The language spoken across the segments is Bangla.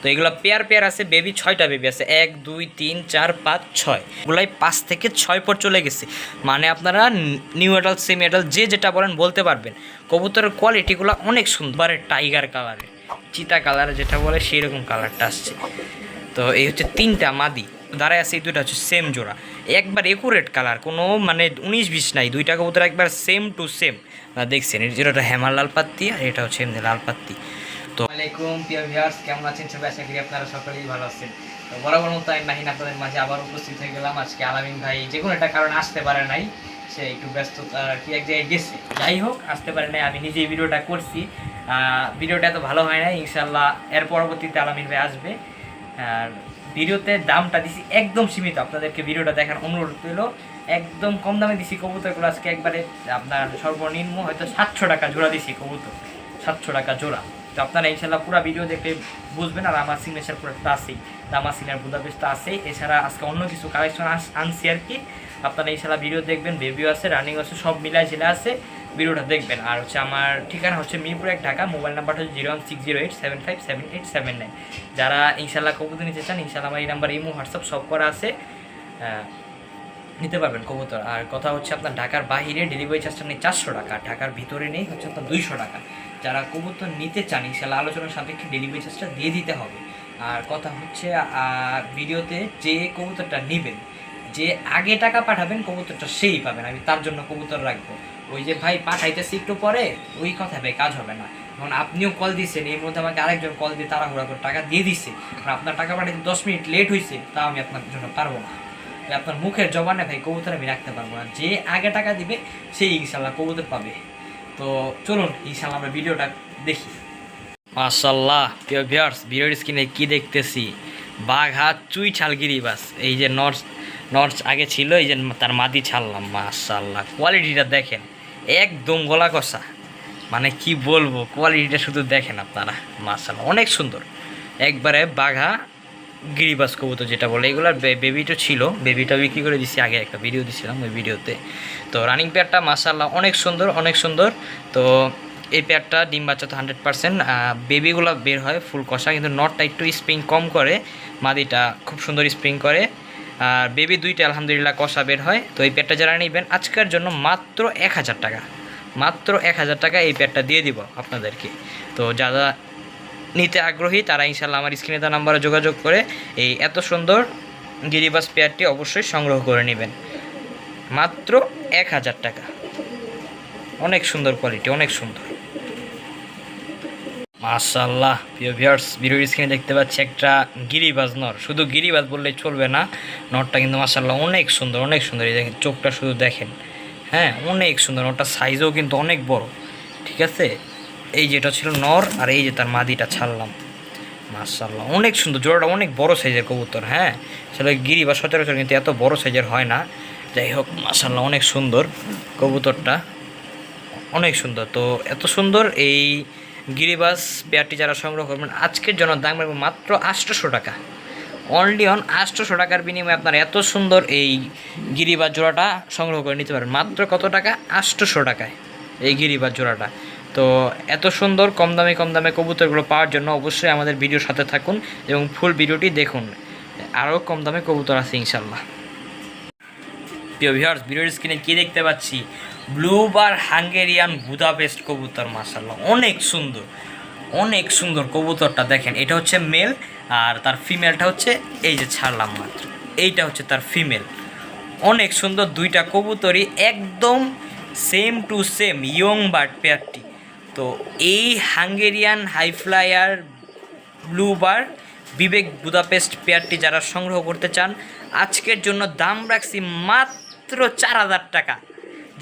তো এগুলো পেয়ার পেয়ার আছে বেবি ছয়টা বেবি আছে। এক, দুই, তিন, চার, পাঁচ, ছয়। এগুলাই পাঁচ থেকে ছয় পর চলে গেছে। মানে আপনারা নিউ এডাল সেমি এডাল যে যেটা বলেন বলতে পারবেন। কবুতরের কোয়ালিটিগুলো অনেক সুন্দর। টাইগার কালারের চিতা কালার যেটা বলে সেই রকম কালারটা আসছে। তো এই হচ্ছে তিনটা মাদি। দাঁড়ায় আছে এই দুইটা হচ্ছে সেম জোড়া। একবার একুরেট কালার কোনো মানে উনিশ বিশ নাই। দুইটা কবুতর একবার সেম টু সেম দেখছেন, এই যেটা হেমার লাল পাত্তি আর এটা হচ্ছে এমনি লাল পাত্তি। তো প্রিয় ভিউয়ার্স, কেমন আছেন সবাই? আশা করি আপনারা সকলেই ভালো আছেন। তো বরাবর মতো আমি আপনাদের মাঝে আবার উপস্থিত হয়ে গেলাম। আজকে আলামিন ভাই যে কোনো একটা কারণে আসতে পারে নাই, সে একটু আর কি এক জায়গায় গেছে। যাই হোক, আসতে পারে নাই, আমি নিজেই ভিডিওটা করছি। ভিডিওটা ভালো হয় ইনশাল্লাহ এর পরবর্তীতে আলামিন ভাই আসবে। আর ভিডিওতে দামটা দিছি একদম সীমিত, আপনাদেরকে ভিডিওটা দেখার অনুরোধ রইল। একদম কম দামে দিছি কবুতরগুলো, আজকে একবারে আপনার সর্বনিম্ন হয়তো সাতশো টাকা জোড়া দিছি কবুতর, সাতশো টাকা জোড়া। তো আপনারা ইনশাল্লাহ পুরো ভিডিও দেখে বুঝবেন আর আমার সিগনেচার পুরোটা আছেই। আমার সিনার বুদাপেস্টটা আছেই। এছাড়া আজকে অন্য কিছু কালেকশন আনছি আর কি। আপনারা ইনশাল্লাহ ভিডিও দেখবেন বেবিও আছে রানিং আছে, সব মিলাই জেলা আছে, ভিডিওটা দেখবেন। আর হচ্ছে আমার ঠিকানা হচ্ছে মিরপুর এক ঢাকা মোবাইল নাম্বারটা হচ্ছে zero one six zero eight seven five seven eight seven nine যারা ইনশাল্লাহ কবুতর নিতে চান, ইনশাল্লাহ আমার এই নাম্বার ইমো, হোয়াটসঅ্যাপ সব করা আছে। নিতে পারবেন কবুতর। আর কথা হচ্ছে আপনার ঢাকার বাহিরে ডেলিভারি চার্জটা নেই চারশো টাকা, ঢাকার ভিতরে নেই হচ্ছে আপনার দুইশো টাকা। যারা কবুতর নিতে চান ইনশাল্লাহ আলোচনার সাপেক্ষে ডেলিভারি চার্জটা দিয়ে দিতে হবে। আর কথা হচ্ছে ভিডিওতে যে কবুতরটা নেবেন, যে আগে টাকা পাঠাবেন, কবুতরটা সেই পাবেন। আমি তার জন্য কবুতর রাখব। ওই যে ভাই পাঠাইতেছি একটু পরে, ওই কথা ভাই, কাজ হবে না। এখন আপনিও কল দিচ্ছেন এর মধ্যে আমাকে আরেকজন কল দিয়ে তাড়াহুড়া করে টাকা দিয়ে দিচ্ছে আর আপনার টাকা পাঠাইতে দশ মিনিট লেট হয়েছে তা আমি আপনার জন্য পারব না। আপনার মুখের জবানে ভাই, কবুতর আমি রাখতে পারব না। যে আগে টাকা দিবে, সেই ইনশাল্লাহ কবুতর পাবে। তো চলুন ইনশাল্লাহ আমরা ভিডিওটা দেখি। মাশাল্লাহ প্রিয় ভিউয়ার্স ভিডিওর স্ক্রিনে কি দেখতেছি? বাঘ হাত চুই ছালগিরি, বাস। এই যে নর্স নর্স আগে ছিল, এই যে তার মাদি ছাড়লাম মাশাল্লাহ কোয়ালিটিটা দেখেন, একদম গলা কষা মানে কি বলব কোয়ালিটিটা শুধু দেখেন আপনারা মাশাল্লাহ অনেক সুন্দর। একবারে বাঘা গিরিবাস কবুতর যেটা বলে, এগুলার বেবিটা ছিল। বেবিটা বিক্রি করে দিছি, আগে একটা ভিডিও দিছিলাম ওই ভিডিওতে তো রানিং পেয়ারটা মাসাল্লাহ অনেক সুন্দর অনেক সুন্দর। তো এই পেয়ারটা ডিম বাচ্চা তো হান্ড্রেড পার্সেন্ট বেবিগুলো বের হয় ফুল কষা, কিন্তু নটটা একটু স্প্রিং কম করে, মাদিটা খুব সুন্দর স্প্রিং করে। আর বেবি দুইটা আলহামদুলিল্লাহ কষা বের হয়। তো এই পেয়ারটা যারা নেবেন, আজকের জন্য মাত্র এক হাজার টাকা। মাত্র এক হাজার টাকা এই পেয়ারটা দিয়ে দিব আপনাদেরকে। তো যারা নিতে আগ্রহী, তারা ইনশাল্লাহ আমার স্ক্রিনে তার নাম্বারে যোগাযোগ করে এই এত সুন্দর গিরিবাস পেয়ারটি অবশ্যই সংগ্রহ করে নেবেন। মাত্র এক হাজার টাকা। অনেক সুন্দর কোয়ালিটি অনেক সুন্দর। মাশাল্লাহ প্রিয় ভিউয়ার্স ভিডিওর স্ক্রিনে দেখতে পাচ্ছি একটা গিরিবাজ নর। শুধু গিরিবাজ বললেই চলবে না, নরটা কিন্তু মাশাল্লাহ অনেক সুন্দর অনেক সুন্দর। এই দেখেন, চোখটা শুধু দেখেন। হ্যাঁ অনেক সুন্দর নরটা সাইজও কিন্তু অনেক বড়। ঠিক আছে? এই যেটা ছিল নর আর এই যে তার মাদিটা ছাড়লাম। মাশাল্লাহ অনেক সুন্দর, জোড়াটা অনেক বড় সাইজের কবুতর হ্যাঁ? সেটা গিরি বা সচরাচর কিন্তু এত বড় সাইজের হয় না। যাই হোক মাশাল্লাহ অনেক সুন্দর কবুতরটা। অনেক সুন্দর, তো এত সুন্দর এই গিরিবাস পেয়ারটি যারা সংগ্রহ করবেন, আজকের জন্য দাম রাখব মাত্র আটশোশো টাকা। অনলি অন আটশোশো টাকার বিনিময়ে আপনার এত সুন্দর এই গিরিবাস জোড়াটা সংগ্রহ করে নিতে পারেন। মাত্র কত টাকা? আটশোশো টাকায় এই গিরিবাস জোড়াটা। তো এত সুন্দর, কম দামে কম দামে কবুতরগুলো পাওয়ার জন্য অবশ্যই আমাদের ভিডিওর সাথে থাকুন এবং ফুল ভিডিওটি দেখুন। আরও কম দামে কবুতর আছে ইনশাল্লাহ প্রিয় ভিউয়ার্স ভিডিওর স্ক্রিনে কী দেখতে পাচ্ছি? ব্লু বার হাঙ্গেরিয়ান বুদাপেস্ট কবুতর মাসাল্লাহ অনেক সুন্দর অনেক সুন্দর কবুতরটা দেখেন। এটা হচ্ছে মেল আর তার ফিমেলটা হচ্ছে এই যে ছাড়লাম মাত্র। এইটা হচ্ছে তার ফিমেল অনেক সুন্দর দুইটা কবুতরই একদম same to same young bird পেয়ারটি তো এই হাঙ্গেরিয়ান হাইফ্লায়ার ব্লু বার বিবেক বুদাপেস্ট পেয়ারটি যারা সংগ্রহ করতে চান, আজকের জন্য দাম রাখছি মাত্র চার হাজার টাকা।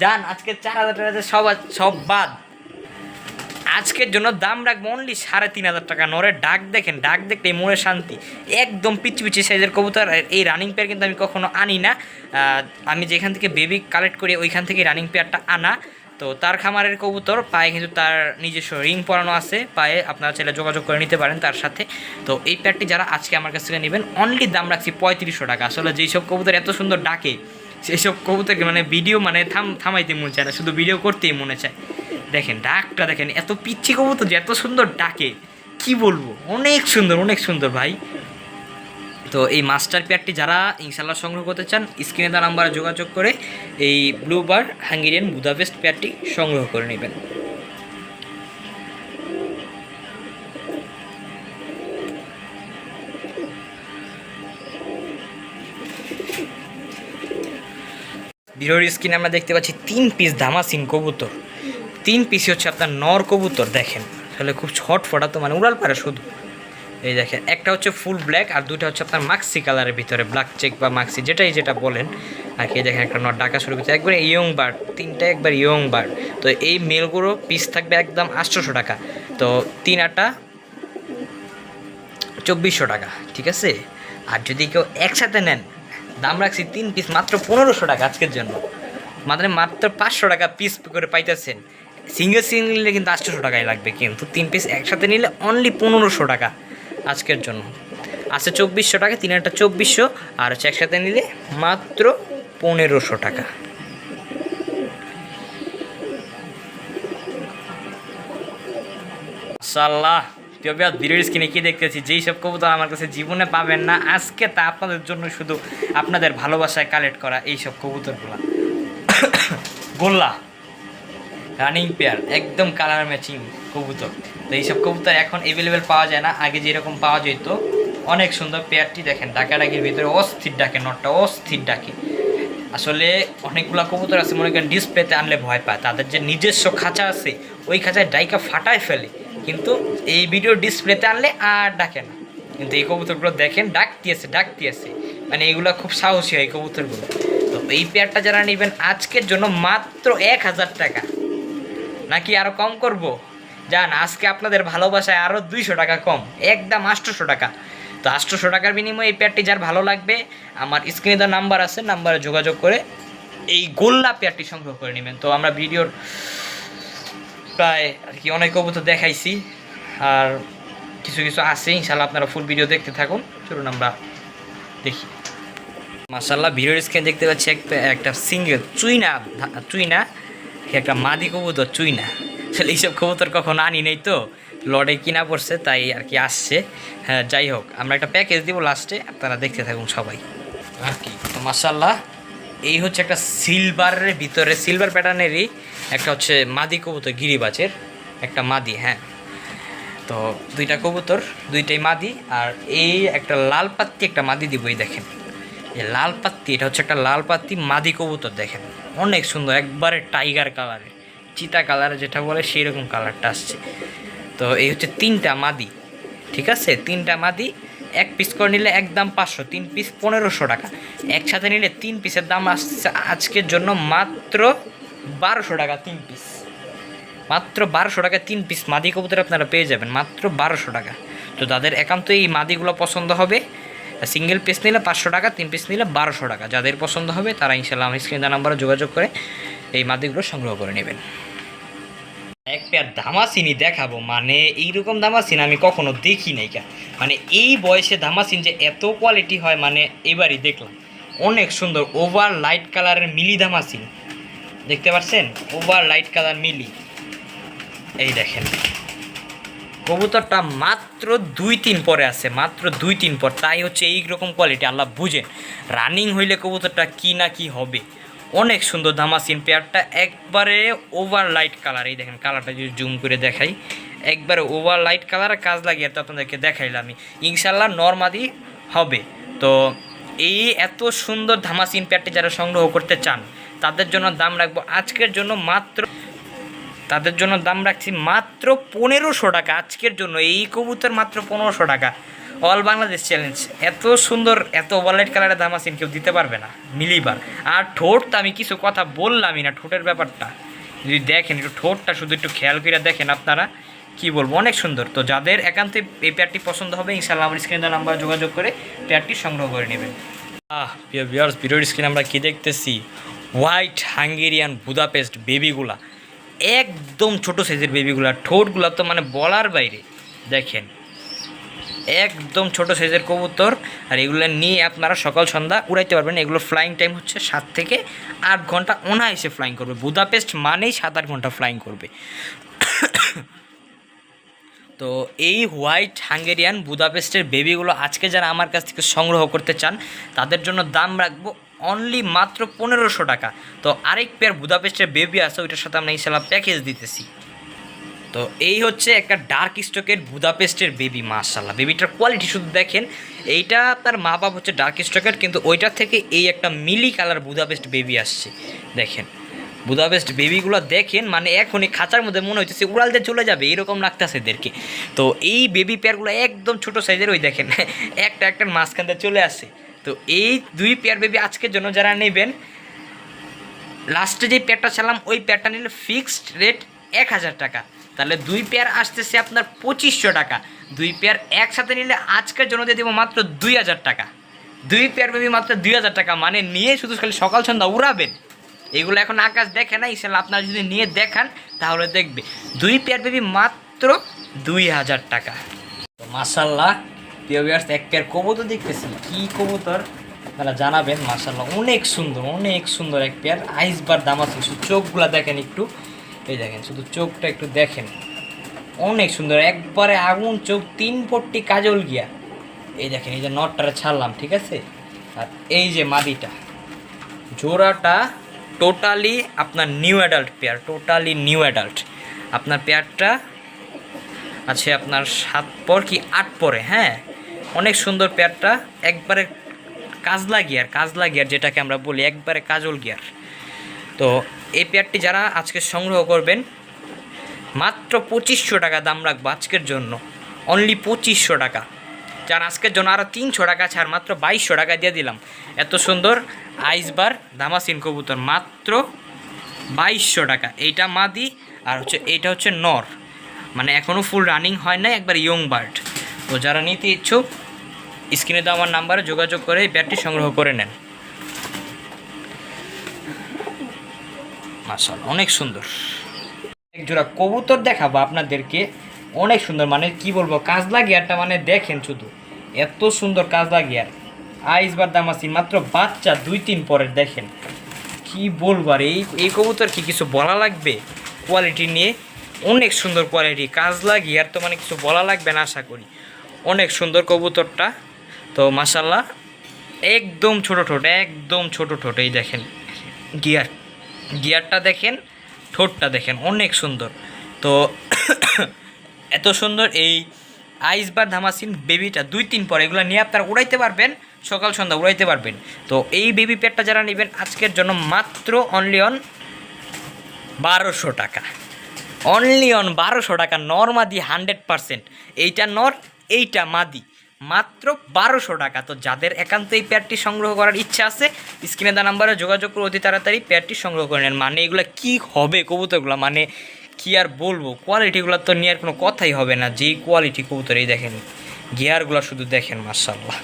যান আজকে চার হাজার টাকা সব সব বাদ। আজকের জন্য দাম রাখব অনলি সাড়ে তিন হাজার টাকা। নরে ডাক দেখেন, ডাক দেখলে মনে শান্তি। একদম পিচি পিচি সাইজের কবুতর এই রানিং পেয়ার কিন্তু আমি কখনো আনি না। আমি যেখান থেকে বেবি কালেক্ট করি, ওইখান থেকে রানিং পেয়ারটা আনা। তো তার খামারের কবুতর পায়ে কিন্তু তার নিজস্ব রিং পরানো আছে, পায়ে আপনারা চাইলে যোগাযোগ করে নিতে পারেন তার সাথে। তো এই পেয়ারটি যারা আজকে আমার কাছ থেকে নেবেন অনলি দাম রাখছি পঁয়ত্রিশশো টাকা। আসলে যেই সব কবুতর এত সুন্দর ডাকে, সেই সব কবুতরকে মানে ভিডিও মানে থাম, থামাইতে মনে চায় না, শুধু ভিডিও করতেই মনে চায়। দেখেন, ডাকটা দেখেন, এত পিচ্ছি কবুতর যে এত সুন্দর ডাকে, কি বলব? অনেক সুন্দর অনেক সুন্দর ভাই। তো এই মাস্টার পেয়ারটি যারা ইনশাল্লাহ সংগ্রহ করতে চান স্ক্রিনে তার নাম্বারে যোগাযোগ করে এই ব্লু বার হাঙ্গেরিয়ান বুদাপেস্ট পেয়ারটি সংগ্রহ করে নেবেন। বিরোর স্ক্রিনে আমরা দেখতে পাচ্ছি তিন পিস ধামাসিন কবুতর। তিন পিসই হচ্ছে আপনার নর কবুতর, দেখেন। তাহলে খুব ছট ফটা তো মানে উড়াল পারে শুধু। এই দেখেন, একটা হচ্ছে ফুল ব্ল্যাক আর দুটো হচ্ছে আপনার মাক্সি কালারের ভিতরে ব্ল্যাক চেক বা মাক্সি যেটাই যেটা বলেন। আর কি দেখেন, একটা নট ডাকা শুরু করছে একবারে ইয়ং বার্ড তিনটা একবার ইয়ং বার্ড তো এই মেলগুলো পিস থাকবে একদম আটশোশো টাকা। তো তিন আটা চব্বিশশো টাকা, ঠিক আছে? আর যদি কেউ একসাথে নেন, দাম রাখছি তিন পিস মাত্র পনেরোশো টাকা আজকের জন্য। মানে মাত্র পাঁচশো টাকা পিস করে পাইতেছেন। সিঙ্গেল সিঙ্গেল নিলে কিন্তু আটশোশো টাকাই লাগবে কিন্তু, তিন পিস একসাথে নিলে অনলি পনেরোশো টাকা। আজকের জন্য। আছে চব্বিশশো টাকা, তিন একটা চব্বিশশো, আর হচ্ছে একসাথে নিলে মাত্র পনেরোশো টাকা। মাশাল্লাহ প্রিয় ভিডিওর স্ক্রিনে কি দেখতেছি? যেই সব কবুতর আমার কাছে জীবনে পাবেন না, আজকে তা আপনাদের জন্য শুধু আপনাদের ভালোবাসায় কালেক্ট করা এই সব কবুতরগুলো। গোল্লা রানিং পেয়ার একদম কালার ম্যাচিং কবুতর। তো এইসব কবুতর এখন অ্যাভেলেবেল পাওয়া যায় না। আগে যেরকম পাওয়া যেত, অনেক সুন্দর পেয়ারটি দেখেন ডাকাডাকির ভিতরে অস্থির ডাকে, নটটা অস্থির ডাকে। আসলে অনেকগুলো কবুতর আছে, মনে করেন ডিসপ্লেতে আনলে ভয় পায়। তাদের যে নিজস্ব খাঁচা আছে, ওই খাঁচায় ডাইকা ফাটায় ফেলে। কিন্তু এই ভিডিও ডিসপ্লেতে আনলে আর ডাকে না। কিন্তু এই কবুতরগুলো দেখেন ডাকতি আছে ডাকতি আছে মানে এইগুলো খুব সাহসী হয় এই কবুতরগুলো। তো এই পেয়ারটা যারা নেবেন, আজকের জন্য মাত্র এক হাজার টাকা। নাকি আরও কম করব? যান আজকে আপনাদের ভালোবাসায় আরও দুইশো টাকা কম, একদম আটশোশো টাকা। তো আটশোশো টাকার বিনিময়ে এই পেয়ারটি যার ভালো লাগবে, আমার স্ক্রিনে দেওয়া নাম্বার আছে নাম্বারে যোগাযোগ করে এই গোল্লা পেয়ারটি সংগ্রহ করে নেবেন। তো আমরা ভিডিওর প্রায় আর কি অনেক কবুতর দেখাইছি, আর কিছু কিছু আছে ইনশাল্লাহ আপনারা ফুল ভিডিও দেখতে থাকুন। চলুন আমরা দেখি। মাসাল্লাহ ভিডিওর স্ক্রিনে দেখতে পাচ্ছি এক- একটা সিঙ্গেল চুইনা চুইনা, একটা মাদি কবুতর, চুইনা। আসলে এইসব কবুতর কখনো আনি নেই তো। লড়ে কিনা পড়ছে, তাই আর কি আসছে। হ্যাঁ যাই হোক, আমরা একটা প্যাকেজ দিব লাস্টে আপনারা দেখতে থাকুন সবাই। আর কি, তো মাসাল্লাহ এই হচ্ছে একটা সিলভারের ভিতরে সিলভার প্যাটার্নেরই একটা হচ্ছে মাদি কবুতর, গিরিবাজের একটা মাদি হ্যাঁ। তো দুইটা কবুতর, দুইটাই মাদি, আর এই একটা লাল পাত্তি একটা মাদি দিব, এই দেখেন। এই লাল পাত্তি, এটা হচ্ছে একটা লাল পাত্তি মাদি কবুতর, দেখেন। অনেক সুন্দর, একবারে টাইগার কালারের চিতা কালার যেটা বলে সেই রকম কালারটা আসছে। তো এই হচ্ছে তিনটা মাদি, ঠিক আছে? তিনটা মাদি, এক পিস করে নিলে একদম পাঁচশো, তিন পিস পনেরোশো টাকা। একসাথে নিলে তিন পিসের দাম আসছে আজকের জন্য মাত্র বারোশো টাকা তিন পিস মাত্র বারোশো টাকা তিন পিস মাদি কবুতর আপনারা পেয়ে যাবেন, মাত্র বারোশো টাকা। তো তাদের একান্ত এই মাদিগুলো পছন্দ হবে। সিঙ্গেল পিস নিলে পাঁচশো টাকা, তিন পিস নিলে বারোশো টাকা। যাদের পছন্দ হবে তারা ইনশাল্লাহ স্ক্রিন নাম্বারে যোগাযোগ করে এই মাদিগুলো সংগ্রহ করে নেবেন। এক পেয়ার দামাসিনি দেখাবো। মানে এইরকম দামাসিন আমি কখনো দেখি নাই কা। মানে এই বয়সে দামাসিন যে এত কোয়ালিটি হয় মানে এবারই দেখলাম। অনেক সুন্দর ওভার লাইট কালারের মিলি দামাসিন। দেখতে পাচ্ছেন? ওভার লাইট কালার মিলি। এই দেখেন। কবুতরটা মাত্র দুই তিন পরে আছে, মাত্র দুই তিন পর। তাই হচ্ছে এই রকম কোয়ালিটি আল্লাহ বুঝেন। রানিং হইলে কবুতরটা কি না কি হবে। অনেক সুন্দর ধামাসিন পেয়ারটা একবারে ওভার লাইট কালার এই দেখেন কালারটা যদি জুম করে দেখাই, একবারে ওভার লাইট কালার কাজ লাগিয়ে তো আপনাদেরকে দেখাইলাম আমি। ইনশাল্লাহ নর্মাদি হবে। তো এই এত সুন্দর ধামাসিন পেয়ারটি যারা সংগ্রহ করতে চান, তাদের জন্য দাম রাখব আজকের জন্য মাত্র, তাদের জন্য দাম রাখছি মাত্র পনেরোশো টাকা। আজকের জন্য এই কবুতর মাত্র পনেরোশো টাকা। অল বাংলাদেশ চ্যালেঞ্জ এত সুন্দর, এত ওয়ালেট কালারের দাম আছে, কেউ দিতে পারবে না, মিলিবার। আর ঠোঁট তো আমি কিছু কথা বললামই না, ঠোঁটের ব্যাপারটা। যদি দেখেন একটু ঠোঁটটা, শুধু একটু খেয়াল করে দেখেন আপনারা, কি বলব, অনেক সুন্দর। তো যাদের একান্তে এই পেয়ারটি পছন্দ হবে ইনশাল্লাহ আমার স্ক্রিনে নাম্বার যোগাযোগ করে পেয়ারটি সংগ্রহ করে নেবেন। আহ বিয়ার্স ভিডিওর স্ক্রিনে আমরা কী দেখতেছি? হোয়াইট হাঙ্গেরিয়ান বুদাপেস্ট বেবিগুলা একদম ছোট সাইজের বেবিগুলা ঠোঁটগুলা তো মানে বলার বাইরে। দেখেন একদম ছোট সাইজের কবুতর। আর এগুলো নিয়ে আপনারা সকাল, সন্ধ্যা উড়াইতে পারবেন। এগুলো ফ্লাইং টাইম হচ্ছে সাত থেকে আট ঘণ্টা অনায়াসে ফ্লাইং করবে। বুদাপেস্ট মানেই সাত, আট ঘণ্টা ফ্লাইং করবে। তো এই হোয়াইট হাঙ্গেরিয়ান বুদাপেস্টের বেবিগুলো আজকে যারা আমার কাছ থেকে সংগ্রহ করতে চান, তাদের জন্য দাম রাখব অনলি মাত্র পনেরোশো টাকা। তো আরেক পেয়ার বুদাপেস্টের বেবি আছে, ওইটার সাথে আমরা ইনশাল্লাহ প্যাকেজ দিতেছি। তো এই হচ্ছে একটা ডার্ক স্টকের বুদাপেস্টের বেবি মাশাল্লাহ বেবিটার কোয়ালিটি শুধু দেখেন, এইটা আপনার মা বাপ হচ্ছে ডার্ক স্টকের কিন্তু ওইটার থেকে এই একটা মিলি কালার বুদাপেস্ট বেবি আসছে। দেখেন বুদাপেস্ট বেবিগুলো দেখেন মানে এখনই খাঁচার মধ্যে মনে হচ্ছে উড়াল দিয়ে চলে যাবে, এরকম লাগতেছে এদেরকে। তো এই বেবি পেয়ারগুলো একদম ছোট সাইজের ওই দেখেন, একটা একটা মাঝখান দিয়ে চলে আসে। তো এই দুই পেয়ার বেবি আজকের জন্য যারা নেবেন লাস্টে যে পেয়ারটা চালাম ওই পেয়ারটা নিলে ফিক্সড রেট এক হাজার টাকা। তাহলে দুই পেয়ার আসতেছে আপনার পঁচিশশো টাকা। দুই পেয়ার একসাথে নিলে আজকের জন্য দিয়ে দেবো মাত্র দুই হাজার টাকা। দুই পেয়ার বেবি মাত্র দুই হাজার টাকা মানে নিয়ে শুধু খালি সকাল সন্ধ্যা উড়াবেন। এগুলো এখন আকাশ দেখে না, ইনশাল্লাহ আপনারা যদি নিয়ে দেখান, তাহলে দেখবে। দুই পেয়ার বেবি মাত্র দুই হাজার টাকা। মাসাল্লাহ প্রিয় ভিউয়ার্স এক পেয়ার কবুতর দেখতেছি। কি কবুতর? আপনারা জানাবেন মাসাল্লাহ অনেক সুন্দর অনেক সুন্দর এক পেয়ার। আইস বার দাম আছে চোখগুলো দেখেন একটু। এই দেখেন, শুধু চোখটা একটু দেখেন। অনেক সুন্দর, একবারে আগুন, চোখ, তিন পট্টি কাজল গিয়া। এই দেখেন, এই যে নটটা ছাড়লাম, ঠিক আছে? আর এই যে মাদিটা। জোড়াটা টোটালি আপনার new adult pair, totally new adult. আপনার পেয়ারটা আছে আপনার সাত পর কি আট পরে হ্যাঁ? অনেক সুন্দর পেয়ারটা, একবারে কাজলা গিয়ার কাজলা গিয়ার যেটাকে আমরা বলি, একবারে কাজল গিয়ার। তো এই পেয়ারটি যারা আজকে সংগ্রহ করবেন, মাত্র পঁচিশশো টাকা দাম রাখব আজকের জন্য। অনলি পঁচিশশো টাকা। যার আজকের জন্য আরও তিনশো টাকা ছাড় মাত্র বাইশশো টাকা দিয়ে দিলাম। এত সুন্দর আইসবার দামাসিন কবুতর, মাত্র বাইশশো টাকা। এইটা মাদি, আর হচ্ছে এইটা হচ্ছে নর। মানে এখনও ফুল রানিং হয় না একবার ইয়ং বার্ড তো যারা নিতে ইচ্ছুক, স্ক্রিনে দেওয়া আমার নাম্বারে যোগাযোগ করে এই ব্যাটটি সংগ্রহ করে নেন। মাসাল অনেক সুন্দর। এক জোড়া কবুতর দেখাবো আপনাদেরকে, অনেক সুন্দর মানে কি বলব, কাজলা গিয়ারটা মানে দেখেন শুধু, এত সুন্দর কাজলা গিয়ার। আইস বার দামাসিন মাত্র বাচ্চা দুই তিন পরের, দেখেন। কি বলব আর এই এই কবুতর কি কিছু বলা লাগবে? কোয়ালিটি নিয়ে অনেক সুন্দর কোয়ালিটি কাজলা গিয়ার তো মানে কিছু বলা লাগবে না আশা করি। অনেক সুন্দর কবুতরটা, তো মাসাল্লাহ একদম ছোট ঠোঁট, একদম ছোট ঠোঁট, এই দেখেন গিয়ার। গিয়ারটা দেখেন, ঠোঁটটা দেখেন, অনেক সুন্দর। তো এত সুন্দর এই আইস বা ধামাসিন বেবিটা দুই তিন পর, এগুলো নিয়ে আপনারা উড়াইতে পারবেন, সকাল সন্ধ্যা উড়াইতে পারবেন। তো এই বেবি পেটটা যারা নেবেন, আজকের জন্য মাত্র অনলি অন বারোশো টাকা। অনলি অন বারোশো টাকা, নর মাদি হান্ড্রেড পারসেন্ট। এইটা নর, এইটা মাদি। মাত্র বারোশো টাকা। তো যাদের একান্ত এই প্যাডটি সংগ্রহ করার ইচ্ছা আছে, স্ক্রিনে দেওয়া নাম্বারে যোগাযোগ করে, অতি তাড়াতাড়ি প্যাডটি সংগ্রহ করে নেন। মানে এগুলো কী হবে কবুতরগুলো? মানে কি আর বলব? কোয়ালিটিগুলো তো নেওয়ার কোনো কথাই হবে না। যেই কোয়ালিটি কবুতর এই দেখেন গিয়ারগুলো শুধু দেখেন মার্শাল্লাহ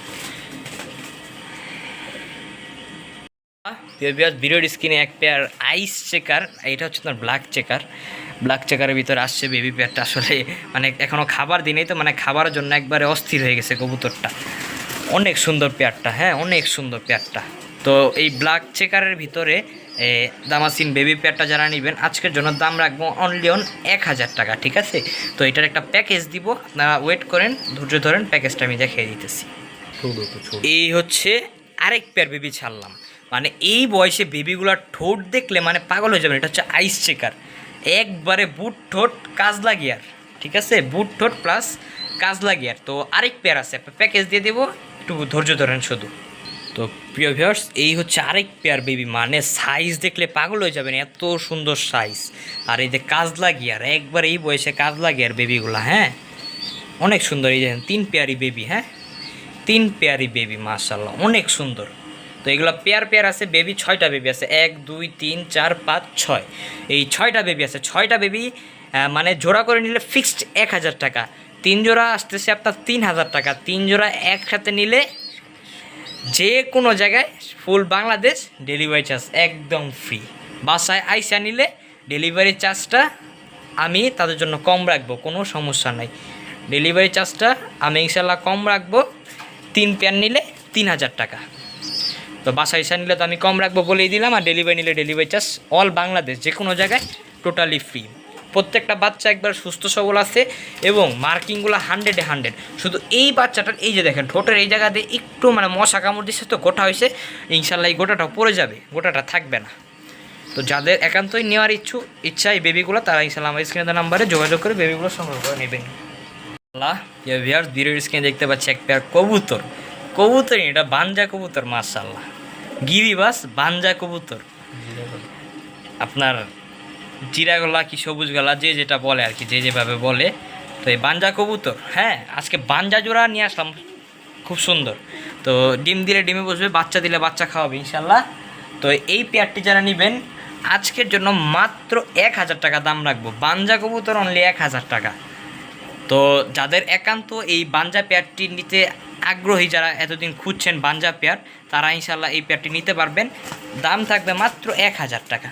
ভিডিওর স্ক্রিনে এক পেয়ার আইস চেকার এটা হচ্ছে তোমার ব্ল্যাক চেকার ব্ল্যাক চেকারের ভিতরে আসছে বেবি পেয়ারটা আসলে মানে এখনও খাবার দিনেই তো মানে খাবারের জন্য একবারে অস্থির হয়ে গেছে কবুতরটা। অনেক সুন্দর পেয়ারটা হ্যাঁ অনেক সুন্দর পেয়ারটা। তো এই ব্ল্যাক চেকারের ভিতরে দামাসিন বেবি পেয়ারটা যারা নেবেন আজকের জন্য দাম রাখব অনলি অন এক হাজার টাকা ঠিক আছে? তো এটার একটা প্যাকেজ দিব আপনারা ওয়েট করেন ধৈর্য ধরেন প্যাকেজটা আমি দেখিয়ে দিতেছি। এই হচ্ছে আরেক পেয়ার বেবি ছাড়লাম। মানে এই বয়সে বেবিগুলার ঠোঁট দেখলে মানে পাগল হয়ে যাবেন এটা হচ্ছে আইস চেকার একবারে বুট ঠোঁট কাজলা গিয়ার ঠিক আছে? বুট ঠোঁট প্লাস কাজলা গিয়ার তো আরেক পেয়ার আছে প্যাকেজ দিয়ে দেবো, একটু ধৈর্য ধরেন শুধু। তো প্রিয় ভিউয়ার্স এই হচ্ছে আরেক পেয়ার বেবি মানে সাইজ দেখলে পাগল হয়ে যাবেন, এত সুন্দর সাইজ আর এই যে কাজলা গিয়ার একবার এই বয়সে কাজলা গিয়ার বেবিগুলা হ্যাঁ? অনেক সুন্দর, এই দেখেন তিন পেয়ারি বেবি হ্যাঁ? তিন পেয়ারি বেবি মাশাল্লাহ অনেক সুন্দর। তো এগুলো পেয়ার পেয়ার আছে, বেবি ছয়টা বেবি আছে, এক, দুই, তিন, চার, পাঁচ, ছয়। এই ছয়টা বেবি আছে, ছয়টা বেবি মানে জোড়া করে নিলে ফিক্সড এক হাজার টাকা। তিন জোড়া আসতেছে আপনার তিন হাজার টাকা, তিন জোড়া একসাথে নিলে যে কোনো জায়গায় ফুল বাংলাদেশ ডেলিভারি চার্জ একদম ফ্রি বাসায় আইসা নিলে ডেলিভারি চার্জটা আমি তাদের জন্য কম রাখব, কোনো সমস্যা নাই। ডেলিভারি চার্জটা আমি ইনশাল্লাহ কম রাখব, তিন প্যান নিলে তিন হাজার টাকা। তো বাসায় এসে নিলে তো আমি কম রাখব বলেই দিলাম আর ডেলিভারি নিলে ডেলিভারি চার্জ অল বাংলাদেশ যে কোনো জায়গায় টোটালি ফ্রি প্রত্যেকটা বাচ্চা একবার সুস্থ সবল আছে এবং মার্কিংগুলো হান্ড্রেডে হান্ড্রেড শুধু এই বাচ্চাটার, এই যে দেখেন, ঠোঁটের এই জায়গাতে একটু মানে মশা কামড় দিচ্ছে তো গোটা হয়েছে ইনশাল্লাহ এই গোটাটা পড়ে যাবে, গোটাটা থাকবে না। তো যাদের একান্তই নেওয়ার ইচ্ছু ইচ্ছা এই বেবিগুলো তারা ইনশাল্লাহ আমার স্ক্রিনে নাম্বারে যোগাযোগ করে বেবিগুলো সংগ্রহ করে নেবেন। আল্লাহ ভিয়ার্স ভিডিওর স্ক্রিনে দেখতে পাচ্ছি এক পেয়ার কবুতর। কবুতর, এটা বানজা কবুতর মাশাল্লাহ গিরিবাস বানজা কবুতর। আপনার জিরা গলা কি সবুজ গলা, যে যেটা বলে আর কি, যে যেভাবে বলে। তো এই বানজা কবুতর হ্যাঁ আজকে বানজা জোড়া নিয়ে আসলাম, খুব সুন্দর। তো ডিম দিলে ডিমে বসবে, বাচ্চা দিলে বাচ্চা খাওয়াবে ইনশাল্লাহ তো এই পেয়ারটি যারা নেবেন, আজকের জন্য মাত্র এক হাজার টাকা দাম রাখব। বানজা কবুতর অনলি এক হাজার টাকা। তো যাদের একান্ত এই বাঞ্জা পেয়ারটি নিতে আগ্রহী যারা এতদিন খুঁজছেন বাঞ্জা পেয়ার, তারা ইনশাল্লাহ এই পেয়ারটি নিতে পারবেন। দাম থাকবে মাত্র এক হাজার টাকা।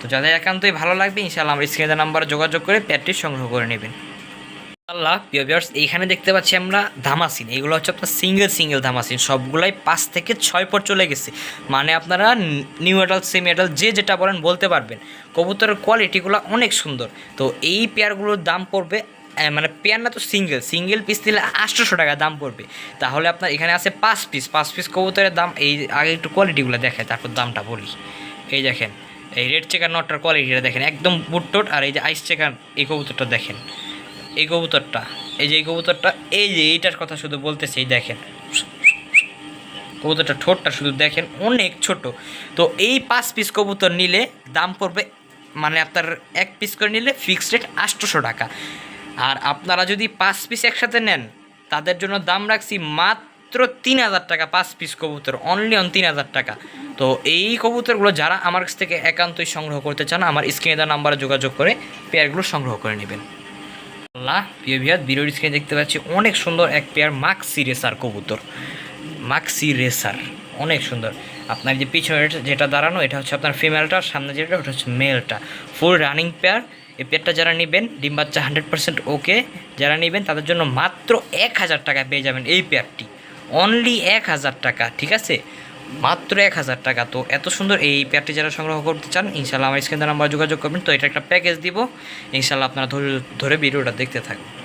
তো যাদের একান্তই ভালো লাগবে ইনশাল্লাহ আমার স্ক্রিনে নাম্বারে যোগাযোগ করে পেয়ারটি সংগ্রহ করে নেবেন। আল্লাহ প্রিয় ভিউয়ার্স এইখানে দেখতে পাচ্ছি আমরা ধামাসিন। এগুলো হচ্ছে আপনার সিঙ্গেল সিঙ্গেল ধামাসিন। সবগুলাই পাঁচ থেকে ছয় পর চলে গেছে। মানে আপনারা নিউ এডাল সেমি এডাল যে যেটা বলেন বলতে পারবেন। কবুতরের কোয়ালিটিগুলো অনেক সুন্দর। তো এই পেয়ারগুলোর দাম পড়বে মানে পেয়ার না তো সিঙ্গেল সিঙ্গেল পিস দিলে আটশোশো টাকা দাম পড়বে। তাহলে আপনার এখানে আছে পাঁচ পিস পাঁচ পিস কবুতরের দাম, এই আগে একটু কোয়ালিটিগুলো দেখায় তারপর দামটা বলি। এই দেখেন, এই রেড চেকার নটটার কোয়ালিটিটা দেখেন, একদম বুটটোট আর এই যে আইস চেকার এই কবুতরটা দেখেন। এই কবুতরটা, এই যে এই কবুতরটা, এই যে এইটার কথা শুধু বলতেছি, দেখেন। কবুতরটা ঠোঁটটা শুধু দেখেন, অনেক ছোট। তো এই পাঁচ পিস কবুতর নিলে দাম পড়বে মানে আপনার এক পিস করে নিলে ফিক্সড রেট আটশোশো টাকা। আর আপনারা যদি পাঁচ পিস একসাথে নেন, তাদের জন্য দাম রাখছি মাত্র তিন হাজার টাকা পাঁচ পিস কবুতর অনলি অন তিন হাজার টাকা। তো এই কবুতরগুলো যারা আমার কাছ থেকে একান্তই সংগ্রহ করতে চান, আমার স্ক্রিনে দেওয়া নাম্বারে যোগাযোগ করে পেয়ারগুলো সংগ্রহ করে নেবেন। আল্লাহ প্রিয় ভিয়ার বিরোধ স্ক্রিনে দেখতে পাচ্ছি অনেক সুন্দর এক পেয়ার মাক্সি রেসার কবুতর। মাক্সি রেসার, অনেক সুন্দর। আপনার যে পিছনের যেটা দাঁড়ানো, এটা হচ্ছে আপনার ফিমেলটা সামনে যেটা, ওটা হচ্ছে মেলটা। ফুল রানিং পেয়ার এই পেয়ারটা যারা নেবেন, ডিম বাচ্চা হান্ড্রেড পার্সেন্ট ওকে যারা নেবেন, তাদের জন্য মাত্র এক হাজার টাকা পেয়ে যাবেন এই পেয়ারটি। অনলি এক হাজার টাকা, ঠিক আছে? মাত্র এক হাজার টাকা। তো এত সুন্দর এই পেয়ারটি যারা সংগ্রহ করতে চান ইনশাল্লাহ আমার স্ক্রিনে নাম্বার যোগাযোগ করবেন। তো এটা একটা প্যাকেজ দিব। ইনশাল্লাহ আপনারা ধরে ধরে ভিডিওটা দেখতে থাকবেন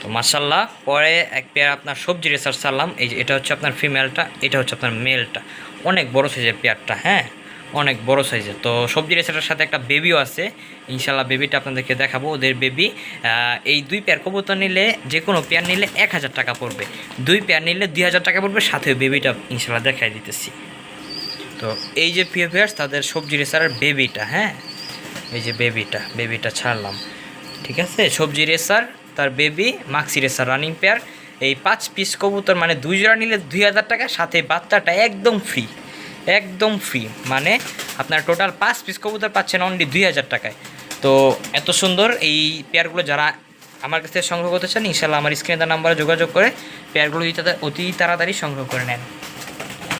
তো মার্শাল্লাহ পরে এক পেয়ার আপনার সবজি রেসার সারলাম এই যে এটা হচ্ছে আপনার ফিমেলটা এটা হচ্ছে আপনার মেলটা অনেক বড় সাইজের পেয়ারটা হ্যাঁ? অনেক বড় সাইজের। তো সবজি রেসারটার সাথে একটা বেবিও আছে। ইনশাল্লাহ বেবিটা আপনাদেরকে দেখাবো। ওদের বেবি এই দুই পেয়ার কবুতর নিলে যে কোনো পেয়ার নিলে এক হাজার টাকা পড়বে। দুই পেয়ার নিলে দুই হাজার টাকা পড়বে। সাথে বেবিটা ইনশাল্লাহ দেখাই দিতেছি। তো এই যে প্রিয় পেয়ার্স তাদের সবজি রেসারের বেবিটা হ্যাঁ? এই যে বেবিটা বেবিটা ছাড়লাম। ঠিক আছে? সবজি রেসার, তার baby maxi racer running pair এই পাঁচ পিস কবুতর মানে দুই জোড়া নিলে দুই হাজার টাকা, সাথে বাচ্চাটা একদম ফ্রি একদম ফ্রি মানে আপনার টোটাল পাঁচ পিস কবুতর পাচ্ছেন অনলি দুই হাজার টাকায়। তো এত সুন্দর এই পেয়ারগুলো যারা আমার কাছ থেকে সংগ্রহ করতে চান ইনশাল্লাহ আমার স্ক্রিনে তার নাম্বারে যোগাযোগ করে পেয়ারগুলো অতি তাড়া- অতি তাড়াতাড়ি সংগ্রহ করে নেন।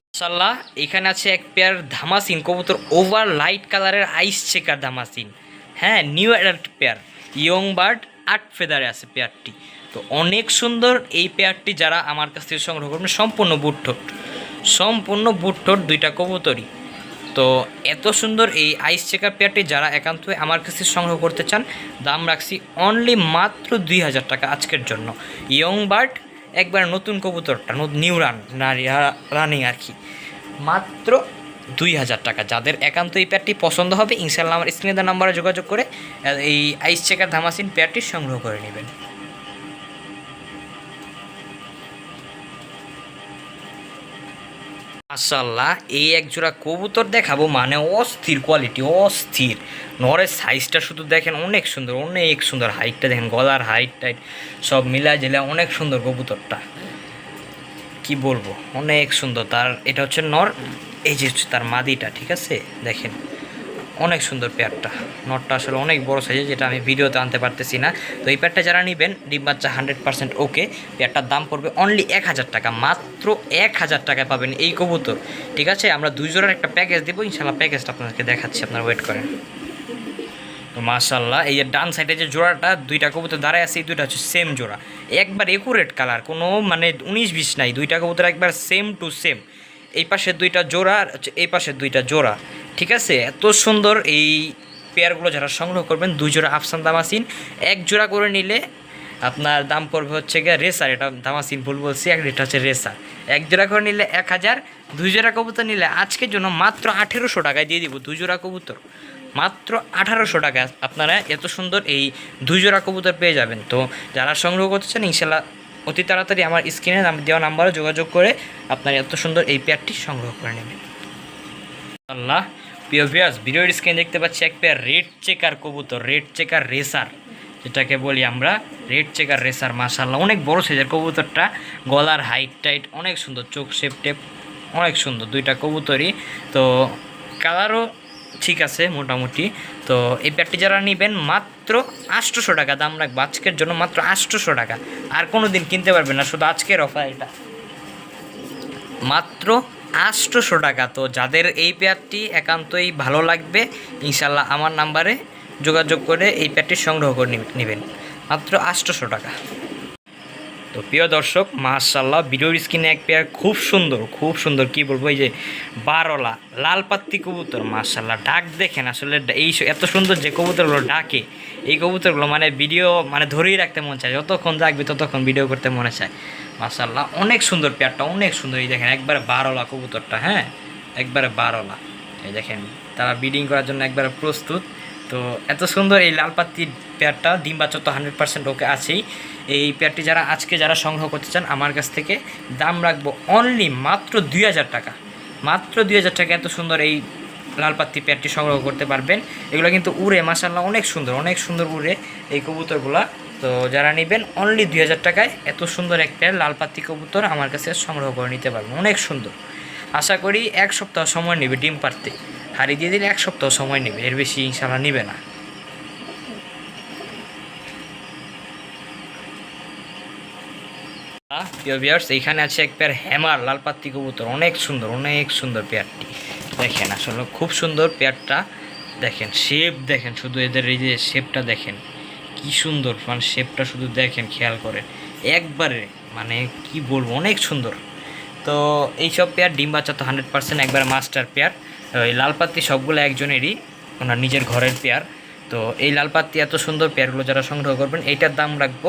মাশাল্লাহ এখানে আছে এক পেয়ার ধামাসিন কবুতর ওভার লাইট কালারের আইস চেকার ধামাসিন। হ্যাঁ new adult pair young bird আট ফেদারে আছে পেয়ারটি তো অনেক সুন্দর এই পেয়ারটি যারা আমার কাছ থেকে সংগ্রহ করবেন, সম্পূর্ণ বুটঠোট সম্পূর্ণ বুটঠোট দুইটা কবুতরই। তো এত সুন্দর এই আইস চেকার পেয়ারটি যারা একান্তই আমার কাছে সংগ্রহ করতে চান, দাম রাখছি অনলি মাত্র দুই হাজার টাকা আজকের জন্য। ইয়ং বার্ড একবার নতুন কবুতরটা নিউ রান রানিং আর কি। মাত্র দুই হাজার টাকা। যাদের একান্ত এই পেয়ারটি পছন্দ হবে ইনশাল্লাহ আমার স্ক্রিনে দেওয়া নাম্বারে যোগাযোগ করে, এই আইস চেকার ধামাসিন পেয়ারটি সংগ্রহ করে নেবেন। মাশাল্লাহ এই এক জোড়া কবুতর দেখাবো মানে অস্থির কোয়ালিটি অস্থির। নরের সাইজটা শুধু দেখেন অনেক সুন্দর অনেক সুন্দর হাইটটা দেখেন, গলার হাইট টাইট সব মিলা জেলা অনেক সুন্দর কবুতরটা। কি বলব, অনেক সুন্দর। তার, এটা হচ্ছে নর, এই যে তার মাদিটা, ঠিক আছে? দেখেন। অনেক সুন্দর পেয়ারটা। নটটা আসলে অনেক বড় সাইজের যেটা আমি ভিডিওতে আনতে পারতেছি না। তো এই পেয়ারটা যারা নেবেন, ডিম বাচ্চা হান্ড্রেড পার্সেন্ট ওকে পেয়ারটার দাম পড়বে অনলি এক হাজার টাকা, মাত্র এক হাজার টাকায় পাবেন এই কবুতর। ঠিক আছে? আমরা দুই একটা প্যাকেজ দেবো ইনশাল্লাহ প্যাকেজটা আপনাদেরকে দেখাচ্ছি, আপনারা ওয়েট করেন। তো মাশাল্লাহ এই যে ডান সাইডে যে জোড়াটা, দুইটা কবুতর দাঁড়ায় আছে, এই দুইটা হচ্ছে সেম জোড়া। একবার একুরেট কালার কোনো মানে উনিশ বিশ নাই, দুইটা কবুতর একবার সেম টু সেম এই পাশের দুইটা জোড়া আর এই পাশের দুইটা জোড়া। ঠিক আছে? এত সুন্দর এই পেয়ারগুলো যারা সংগ্রহ করবেন, দুই জোড়া আফসান দামাসিন, এক জোড়া করে নিলে আপনার দাম পড়বে হচ্ছে গিয়ে রেসার, এটা দামাসিন ভুল বলছি, এক এটা হচ্ছে রেসার। এক জোড়া করে নিলে এক হাজার, দুই জোড়া কবুতর নিলে আজকের জন্য মাত্র আঠেরোশো টাকায় দিয়ে দিব দুই জোড়া কবুতর। মাত্র আঠারোশো টাকা আপনারা এত সুন্দর এই দুই জোড়া কবুতর পেয়ে যাবেন। তো যারা সংগ্রহ করতে চান ইনশাল্লাহ অতি তাড়াতাড়ি আমার স্ক্রিনে দেওয়া নাম্বারে যোগাযোগ করে আপনারা এত সুন্দর এই পেয়ারটি সংগ্রহ করে নেবেন। আল্লাহ প্রিয় ভিউয়ার্স ভিডিওর স্ক্রিনে দেখতে পাচ্ছি এক পেয়ার রেড চেকার কবুতর রেড চেকার রেসার যেটাকে বলি আমরা। রেড চেকার রেসার মাশাল্লাহ অনেক বড় সাইজের কবুতরটা, গলার হাইট টাইট অনেক সুন্দর, চোখ শেপ টেপ অনেক সুন্দর। দুইটা কবুতরই। তো কালারও ঠিক আছে, মোটামুটি। তো এই প্যাডটি যারা নেবেন, মাত্র আটশোশো টাকা দাম রাখব। আজকের জন্য মাত্র আটশোশো টাকা। আর কোনো দিন কিনতে পারবেন না, শুধু আজকের অফার এটা। মাত্র আটশোশো টাকা। তো যাদের এই পেয়ারটি একান্তই ভালো লাগবে ইনশাল্লাহ আমার নাম্বারে যোগাযোগ করে এই পেয়ারটি সংগ্রহ করে নেবেন। মাত্র আটশোশো টাকা। তো প্রিয় দর্শক মাশাল্লাহ ভিডিওর স্ক্রিনে এক পেয়ার খুব সুন্দর খুব সুন্দর, কি বলব, এই যে বারোলা, লাল পাত্তি কবুতর মাশাল্লাহ ডাক দেখেন, আসলে এই এত সুন্দর যে কবুতরগুলো ডাকে, এই কবুতরগুলো মানে ভিডিও মানে ধরেই রাখতে মন চায়, যতক্ষণ ডাকবে ততক্ষণ ভিডিও করতে মনে চায় মাশাল্লাহ অনেক সুন্দর পেয়ারটা অনেক সুন্দর, এই দেখেন, একবারে বারোলা কবুতরটা হ্যাঁ একবারে বারোলা, এই দেখেন, তারা বিডিং করার জন্য একবারে প্রস্তুত তো এত সুন্দর এই লাল পাত্তির পেয়ারটা, ডিম বাচ্চা তো হান্ড্রেড পার্সেন্ট ওকে আছেই। এই পেয়ারটি যারা আজকে যারা সংগ্রহ করতে চান, আমার কাছ থেকে দাম রাখব অনলি মাত্র দুই হাজার টাকা। মাত্র দুই হাজার টাকা এত সুন্দর এই লাল পাত্তি পেয়ারটি সংগ্রহ করতে পারবেন। এগুলো কিন্তু উড়ে মাসাল্লাহ অনেক সুন্দর অনেক সুন্দর উড়ে এই কবুতরগুলা। তো যারা নেবেন অনলি দুই হাজার টাকায় এত সুন্দর এক পেয়ার লাল পাত্তি কবুতর আমার কাছে সংগ্রহ করে নিতে পারবেন। অনেক সুন্দর। আশা করি এক সপ্তাহ সময় নেবে ডিম পারতে হারিয়ে দিয়ে দিলে এক সপ্তাহ সময় নেবে, এর বেশি ইনশাল্লাহ নেবে না। এইখানে আছে এক পেয়ার হ্যামার লাল পাত্তি কবুতর, অনেক সুন্দর অনেক সুন্দর পেয়ারটি। দেখেন, আসলে খুব সুন্দর পেয়ারটা। দেখেন শেপ দেখেন, শুধু এদের এই যে শেপটা দেখেন, কি সুন্দর মানে শেপটা শুধু দেখেন, খেয়াল করেন। একবারে মানে কি বলব, অনেক সুন্দর। তো এইসব পেয়ার, ডিম বাচ্চা তো হান্ড্রেড পার্সেন্ট একবার মাস্টার পেয়ার। ওই লাল পাত্তি সবগুলো একজনেরই, ওনার নিজের ঘরের পেয়ার। তো এই লাল পাত্তি এত সুন্দর পেয়ারগুলো যারা সংগ্রহ করবেন, এইটার দাম রাখব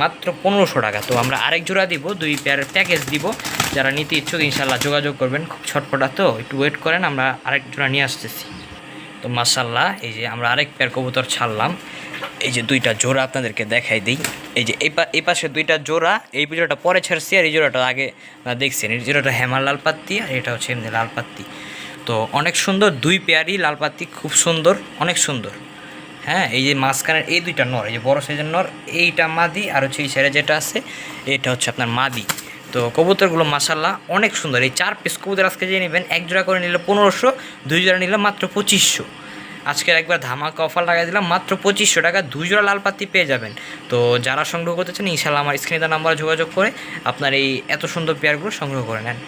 মাত্র পনেরোশো টাকা। তো আমরা আরেক জোড়া দিব, দুই পেয়ারের প্যাকেজ দিব। যারা নিতে ইচ্ছুক ইনশাল্লাহ যোগাযোগ করবেন। খুব ছটপটা তো, একটু ওয়েট করেন, আমরা আরেক জোড়া নিয়ে আসতেছি। তো মাসাল্লাহ এই যে আমরা আরেক পেয়ার কবুতর ছাড়লাম। এই যে দুইটা জোড়া আপনাদেরকে দেখাই দিই। এই যে এই পাশে দুইটা জোড়া, এই জোড়াটা পরে ছাড়ছি, আর এই জোড়াটা আগে দেখছেন। এই জোড়াটা হেমার লাল পাত্তি আর এটা হচ্ছে এমনি লাল পাত্তি তো অনেক সুন্দর, দুই পেয়ারই লাল পাতি, খুব সুন্দর, অনেক সুন্দর। হ্যাঁ এই যে মাঝখানের এই দুইটা নর, এই যে বড় সাইজের নর, এইটা মাদি আর হচ্ছে এই সাইডে যেটা আছে, এটা হচ্ছে আপনার মাদি। তো কবুতরগুলো মাসাল্লাহ অনেক সুন্দর, এই চার পিস কবুতর আজকে যে নেবেন, এক জোড়া করে নিলে পনেরোশো, দুই জোড়া নিলে মাত্র পঁচিশশো। আজকে একবার ধামাকা অফার লাগাই দিলাম, মাত্র পঁচিশশো টাকা, দুই জোড়া লাল পাত্তি পেয়ে যাবেন। তো যারা সংগ্রহ করতে চান ইনশাল্লাহ আমার স্ক্রিনে নাম্বারে যোগাযোগ করে আপনার এই এত সুন্দর পেয়ারগুলো সংগ্রহ করে নেন।